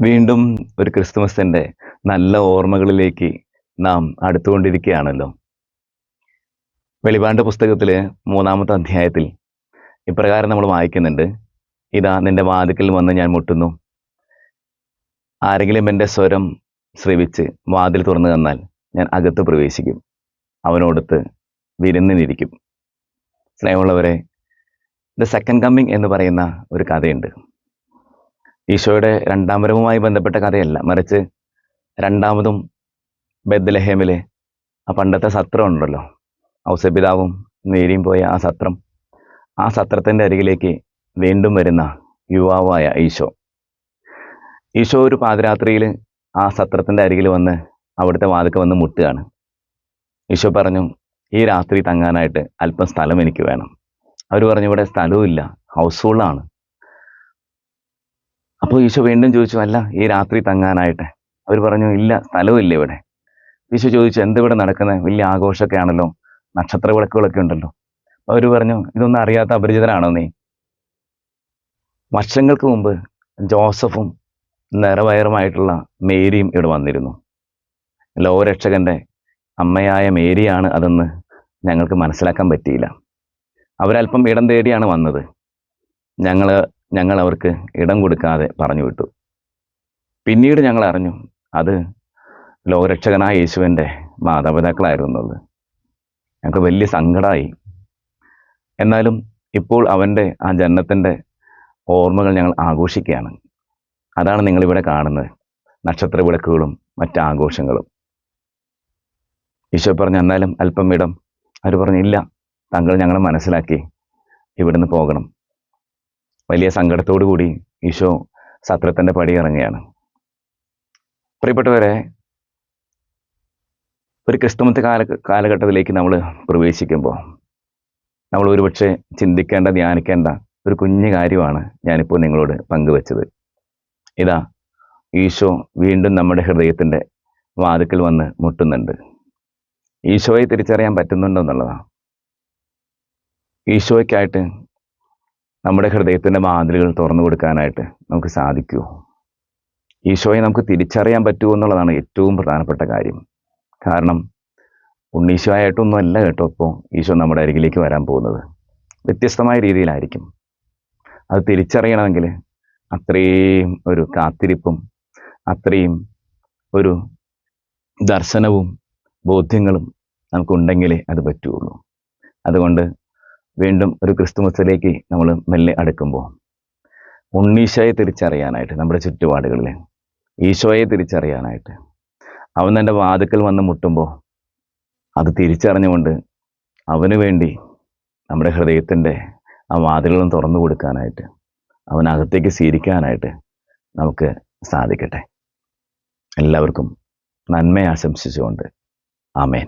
വീണ്ടും ഒരു ക്രിസ്തുമസിന്റെ നല്ല ഓർമ്മകളിലേക്ക് നാം അടുത്തുകൊണ്ടിരിക്കുകയാണല്ലോ. വെളിപാണ്ട പുസ്തകത്തിൽ മൂന്നാമത്തെ അധ്യായത്തിൽ ഇപ്രകാരം നമ്മൾ വായിക്കുന്നുണ്ട്. ഇതാ നിന്റെ വാതിക്കൽ വന്ന് ഞാൻ മുട്ടുന്നു. ആരെങ്കിലും എന്റെ സ്വരം ശ്രവിച്ച് വാതിൽ തുറന്നു തന്നാൽ ഞാൻ അകത്ത് പ്രവേശിക്കും. അവനോടത്ത് വിരുന്നിനിരിക്കും. സ്നേഹമുള്ളവരെ ദ സെക്കൻഡ് കമ്മിങ് എന്ന് പറയുന്ന ഒരു കഥയുണ്ട്. ഈശോയുടെ രണ്ടാം വരവുമായി ബന്ധപ്പെട്ട കഥയല്ല. മറിച്ച് രണ്ടാമതും ബദ്ലഹേമിലെ ആ പണ്ടത്തെ സത്രം ഉണ്ടല്ലോ. ഔസപിതാവും നേരിയും പോയ ആ സത്രം. ആ സത്രത്തിന്റെ അരികിലേക്ക് വീണ്ടും വരുന്ന യുവാവായ ഈശോ. ഈശോ ഒരു പാതിരാത്രിയിൽ ആ സത്രത്തിന്റെ അരികിൽ വന്ന് അവിടുത്തെ വാതിക്ക് വന്ന് മുട്ടുകയാണ്. ഈശോ പറഞ്ഞു ഈ രാത്രി തങ്ങാനായിട്ട് അല്പം സ്ഥലം എനിക്ക് വേണം. അവർ പറഞ്ഞു ഇവിടെ സ്ഥലവും ഇല്ല ഹൗസ് ഫുള്ളാണ് അപ്പോൾ ഈശോ വീണ്ടും ചോദിച്ചു അല്ല ഈ രാത്രി തങ്ങാനായിട്ട്? അവർ പറഞ്ഞു ഇല്ല സ്ഥലവും ഇല്ല ഇവിടെ. ഈശോ ചോദിച്ചു എന്തിവിടെ നടക്കുന്നത് വലിയ ആഘോഷമൊക്കെ ആണല്ലോ നക്ഷത്ര വിളക്കുകളൊക്കെ ഉണ്ടല്ലോ. അവർ പറഞ്ഞു ഇതൊന്നും അറിയാത്ത അപരിചിതരാണോ നീ? വർഷങ്ങൾക്ക് മുമ്പ് ജോസഫും നിറവയറുമായിട്ടുള്ള മേരിയും ഇവിടെ വന്നിരുന്നു. ലോകരക്ഷകന്റെ അമ്മയായ മേരിയാണ് അതെന്ന് ഞങ്ങൾക്ക് മനസ്സിലാക്കാൻ പറ്റിയില്ല. അവരല്പം ഇടം തേടിയാണ് വന്നത്. ഞങ്ങൾ ഞങ്ങൾ അവർക്ക് ഇടം കൊടുക്കാതെ പറഞ്ഞു വിട്ടു പിന്നീട് ഞങ്ങൾ അറിഞ്ഞു അത് ലോകരക്ഷകനായ യേശുവിന്റെ മാതാപിതാക്കളായിരുന്നത്. ഞങ്ങൾക്ക് വലിയ സങ്കടമായി എന്നാലും ഇപ്പോൾ അവന്റെ ആ ജന്മത്തിന്റെ ഓർമ്മകൾ ഞങ്ങൾ ആഘോഷിക്കുകയാണ്. അതാണ് നിങ്ങളിവിടെ കാണുന്നത്. നക്ഷത്ര വിളക്കുകളും മറ്റ് ആഘോഷങ്ങളും. ഈശോ പറഞ്ഞു എന്നാലും അല്പം ഇടം. അവർ പറഞ്ഞില്ല താങ്കൾ ഞങ്ങളെ മനസ്സിലാക്കി ഇവിടുന്ന് പോകണം. വലിയ സങ്കടത്തോടു കൂടി ഈശോ സത്രത്തിന്റെ പടി ഇറങ്ങുകയാണ്. പ്രിയപ്പെട്ടവരെ ഒരു ക്രിസ്തുമത്തെ കാല കാലഘട്ടത്തിലേക്ക് നമ്മൾ പ്രവേശിക്കുമ്പോൾ നമ്മൾ ഒരുപക്ഷെ ചിന്തിക്കേണ്ട ധ്യാനിക്കേണ്ട ഒരു കുഞ്ഞു കാര്യമാണ് ഞാനിപ്പോൾ നിങ്ങളോട് പങ്കുവച്ചത്. ഇതാ ഈശോ വീണ്ടും നമ്മുടെ ഹൃദയത്തിന്റെ വാതിക്കൽ വന്ന് മുട്ടുന്നുണ്ട്. ഈശോയെ തിരിച്ചറിയാൻ പറ്റുന്നുണ്ടോ എന്നുള്ളതാണ് ഈശോയ്ക്കായിട്ട് നമ്മുടെ ഹൃദയത്തിന്റെ മാതിലുകൾ തുറന്നു കൊടുക്കാനായിട്ട് നമുക്ക് സാധിക്കുമോ ഈശോയെ നമുക്ക് തിരിച്ചറിയാൻ പറ്റുമോ എന്നുള്ളതാണ് ഏറ്റവും പ്രധാനപ്പെട്ട കാര്യം. കാരണം ഉണ്ണീശോയായിട്ടൊന്നും അല്ല കേട്ടോ ഇപ്പോൾ ഈശോ നമ്മുടെ അരികിലേക്ക് വരാൻ പോകുന്നത്. വ്യത്യസ്തമായ രീതിയിലായിരിക്കും. അത് തിരിച്ചറിയണമെങ്കിൽ അത്രയും ഒരു കാത്തിരിപ്പും അത്രയും ഒരു ദർശനവും ബോധ്യങ്ങളും നമുക്കുണ്ടെങ്കിലേ അത് പറ്റുള്ളൂ. അതുകൊണ്ട് വീണ്ടും ഒരു ക്രിസ്തുമസിലേക്ക് നമ്മൾ മെല്ലെ അടുക്കുമ്പോൾ. ഉണ്ണീശോയെ തിരിച്ചറിയാനായിട്ട് നമ്മുടെ ചുറ്റുപാടുകളിൽ ഈശോയെ തിരിച്ചറിയാനായിട്ട് അവൻ തന്റെ വാതുക്കൽ വന്ന് മുട്ടുമ്പോൾ അത് തിരിച്ചറിഞ്ഞുകൊണ്ട് അവന് വേണ്ടി നമ്മുടെ ഹൃദയത്തിന്റെ ആ വാതിലുകളും തുറന്നു കൊടുക്കാനായിട്ട് അവനകത്തേക്ക് സ്വീകരിക്കാനായിട്ട് നമുക്ക് സാധിക്കട്ടെ. എല്ലാവർക്കും നന്മ ആശംസിച്ചുകൊണ്ട്. ആമേൻ.